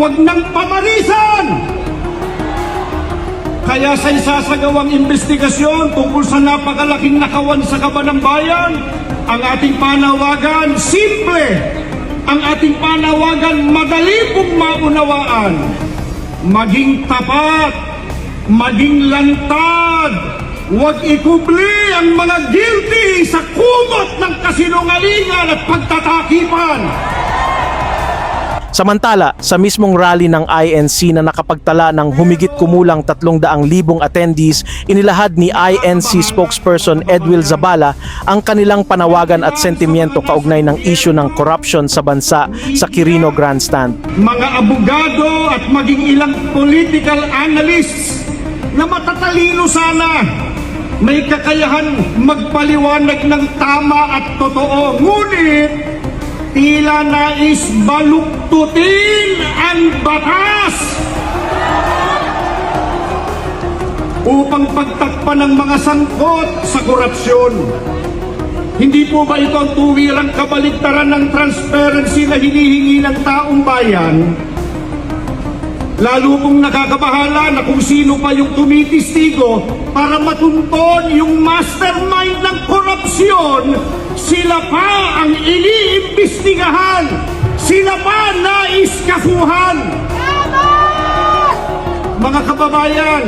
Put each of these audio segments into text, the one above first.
wag nang pamarisan! Kaya sa isasagawang investigasyon tungkol sa napakalaking nakawan sa kaban ng bayan, ang ating panawagan, simple! Ang ating panawagan, madali pong maunawaan. Maging tapat, maging lantad, huwag ikubli ang mga guilty sa kumot ng kasinungalingan at pagtatakipan. Samantala, sa mismong rally ng INC na nakapagtala ng humigit kumulang 300,000 attendees, inilahad ni INC spokesperson Edwil Zabala ang kanilang panawagan at sentimiento kaugnay ng issue ng corruption sa bansa sa Quirino Grandstand. mga abogado at maging ilang political analysts na matatalino sana may kakayahan magpaliwanag ng tama at totoo. Ngunit, tila nais baluktutin ang batas upang pagtakpan ng mga sangkot sa korupsyon. Hindi po ba ito ang tuwirang kabaligtaran ng transparency na hinihingi ng taong bayan? Lalo pong nakakabahala na kung sino pa yung tumitistigo para matunton yung korupsyon, sila pa ang iniimbestigahan, sila pa nais kafuhan. Mga kababayan,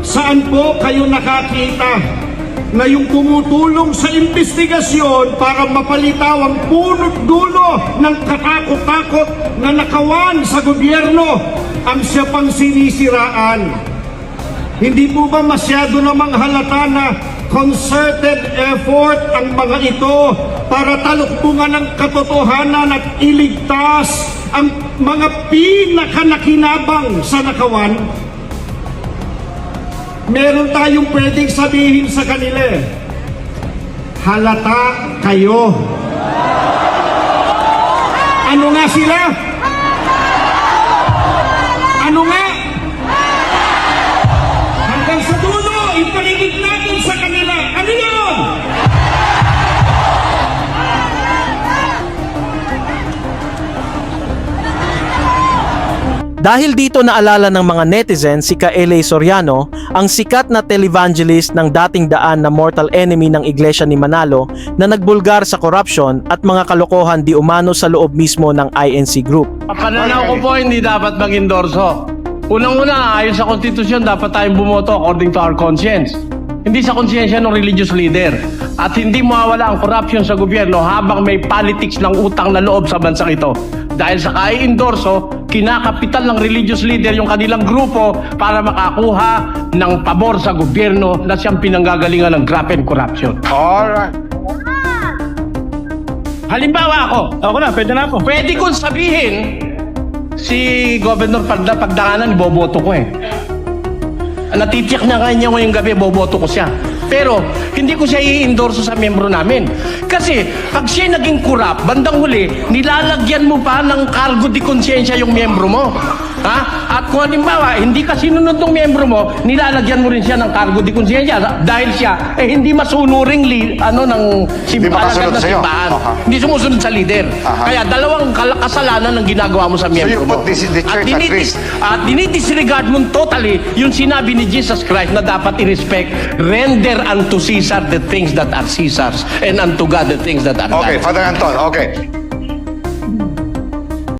saan po kayo nakakita na yung tumutulong sa investigasyon para mapalitaw ang punot dulo ng katakot-takot na nakawan sa gobyerno ang siya pang sinisiraan. Hindi po ba masyado namang halata na concerted effort ang mga ito para taluktungan ng katotohanan at iligtas ang mga pinakanakinabang sa nakawan? Meron tayong pwedeng sabihin sa kanila halata kayo. Ano nga sila? Dahil dito naalala ng mga netizens si Kaele Soriano, ang sikat na televangelist ng dating daan na mortal enemy ng Iglesia ni Manalo na nagbulgar sa corruption at mga kalokohan di umano sa loob mismo ng INC Group. Pananaw ko po hindi dapat mag-endorso. Unang-una, ayon sa konstitusyon, dapat tayong bumoto according to our conscience. Hindi sa konsyensya ng religious leader. At hindi mawawala ang corruption sa gobyerno habang may politics ng utang na loob sa bansang ito. Dahil sa kai-endorso, kinakapital ng religious leader yung kanilang grupo para makakuha ng pabor sa gobyerno na siyang pinanggagalingan ng graft and corruption. Alright. Halimbawa ako, Ako na, pwede na ako. Pwede kong sabihin, si Governor Pagda Pagdanganan, boboto ko eh. Natitiyak na kanya ngayong gabi, boboto ko siya. Pero, hindi ko siya i-endorso sa membro namin. Kasi, pag siya naging kurap, bandang huli, nilalagyan mo pa ng cargo di konsensya yung membro mo. Ha? At kung halimbawa, hindi ka sinunod ng membro mo, nilalagyan mo rin siya ng cargo di konsensya dahil siya, eh hindi masunuring li, ano, ng Hindi makasunod simbahan, sa'yo. simbahan. Aha. Hindi sumusunod sa leader. Aha. Kaya dalawang kal- kasalanan ang ginagawa mo sa you mo. put this in the church at dinidis- risk. At dinidisregard mo totally yung sinabi ni Jesus Christ na dapat i-respect, render unto Caesar the things that are Caesar's and unto God the things that are Okay, God's. Father Anton, okay.